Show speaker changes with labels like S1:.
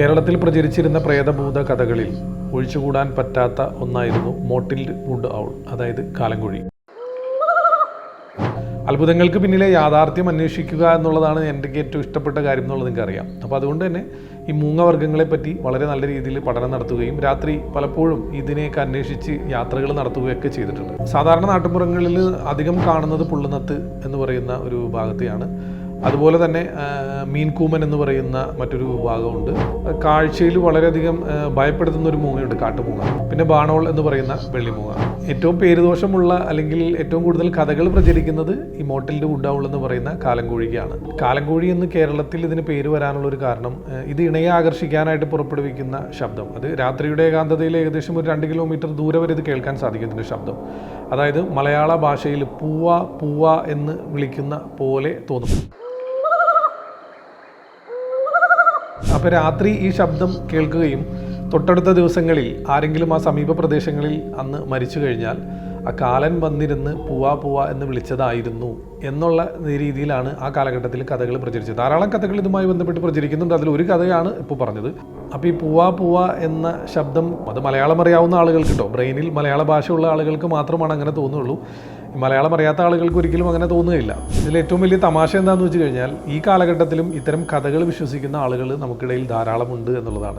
S1: കേരളത്തിൽ പ്രചരിച്ചിരുന്ന പ്രേതഭൂത കഥകളിൽ ഒഴിച്ചുകൂടാൻ പറ്റാത്ത ഒന്നായിരുന്നു മോട്ടിൽ വുഡ് ഔൾ അതായത് കാലങ്കുഴി അത്ഭുതങ്ങൾക്ക് പിന്നിലെ യാഥാർത്ഥ്യം അന്വേഷിക്കുക എന്നുള്ളതാണ് എന്റെ ഏറ്റവും ഇഷ്ടപ്പെട്ട കാര്യം എന്നുള്ളത് നിങ്ങൾക്ക് അറിയാം അപ്പോൾ അതുകൊണ്ട് തന്നെ ഈ മൂങ്ങവർഗങ്ങളെ പറ്റി വളരെ നല്ല രീതിയിൽ പഠനം നടത്തുകയും രാത്രി പലപ്പോഴും ഇതിനെയൊക്കെ അന്വേഷിച്ച് യാത്രകൾ നടത്തുകയൊക്കെ ചെയ്തിട്ടുണ്ട്. സാധാരണ നാട്ടുപുറങ്ങളിൽ അധികം കാണുന്നത് പുള്ളുന്നത്ത് എന്ന് പറയുന്ന ഒരു വിഭാഗത്തെയാണ് അതുപോലെ തന്നെ മീൻകൂമൻ എന്ന് പറയുന്ന മറ്റൊരു വിഭാഗമുണ്ട്. കാഴ്ചയിൽ വളരെയധികം ഭയപ്പെടുത്തുന്ന ഒരു മൂങ്ങയുണ്ട് കാട്ടുമൂങ്ങ. പിന്നെ ബാണോൾ എന്ന് പറയുന്ന വെള്ളിമൂങ്ങ. ഏറ്റവും പേരുദോഷമുള്ള അല്ലെങ്കിൽ ഏറ്റവും കൂടുതൽ കഥകൾ പ്രചരിക്കുന്നത് ഈ മോട്ടലിന്റെ വുഡ് ഔൾ എന്ന് പറയുന്ന കാലങ്കോഴിക്കാണ് കാലങ്കോഴി എന്ന് കേരളത്തിൽ ഇതിന് പേര് വരാനുള്ള ഒരു കാരണം ഇത് ഇണയെ ആകർഷിക്കാനായിട്ട് പുറപ്പെടുവിക്കുന്ന ശബ്ദം. അത് രാത്രിയുടെ ഏകാന്തതയിൽ ഏകദേശം ഒരു രണ്ട് കിലോമീറ്റർ ദൂരെ വരെ ഇത് കേൾക്കാൻ സാധിക്കും ഇതിന്റെ ശബ്ദം. അതായത് മലയാള ഭാഷയിൽ പൂവ പൂവ എന്ന് വിളിക്കുന്ന പോലെ തോന്നും. അപ്പോൾ രാത്രി ഈ ശബ്ദം കേൾക്കുകയും തൊട്ടടുത്ത ദിവസങ്ങളിൽ ആരെങ്കിലും ആ സമീപ പ്രദേശങ്ങളിൽ അന്ന് മരിച്ചു കഴിഞ്ഞാൽ ആ കാലൻ വന്നിരുന്ന് പൂവാ പൂവാ എന്ന് വിളിച്ചതായിരുന്നു എന്നുള്ള രീതിയിലാണ് ആ കാലഘട്ടത്തിൽ കഥകൾ പ്രചരിച്ചത്. ധാരാളം കഥകൾ ഇതുമായി ബന്ധപ്പെട്ട് പ്രചരിക്കുന്നുണ്ട്. അതിൽ ഒരു കഥയാണ് ഇപ്പോൾ പറഞ്ഞത്. അപ്പോൾ ഈ പൂവാ പൂവാ എന്ന ശബ്ദം അത് മലയാളം അറിയാവുന്ന ആളുകൾക്ക് കേട്ടോ ബ്രെയിനിൽ മലയാള ഭാഷയുള്ള ആളുകൾക്ക് മാത്രമാണ് അങ്ങനെ തോന്നുള്ളൂ. മലയാളം അറിയാത്ത ആളുകൾക്ക് ഒരിക്കലും അങ്ങനെ തോന്നുകയില്ല. ഇതിൽ ഏറ്റവും വലിയ തമാശ എന്താണെന്ന് വെച്ച് കഴിഞ്ഞാൽ ഈ കാലഘട്ടത്തിലും ഇത്തരം കഥകൾ വിശ്വസിക്കുന്ന ആളുകൾ നമുക്കിടയിൽ ധാരാളമുണ്ട് എന്നുള്ളതാണ്.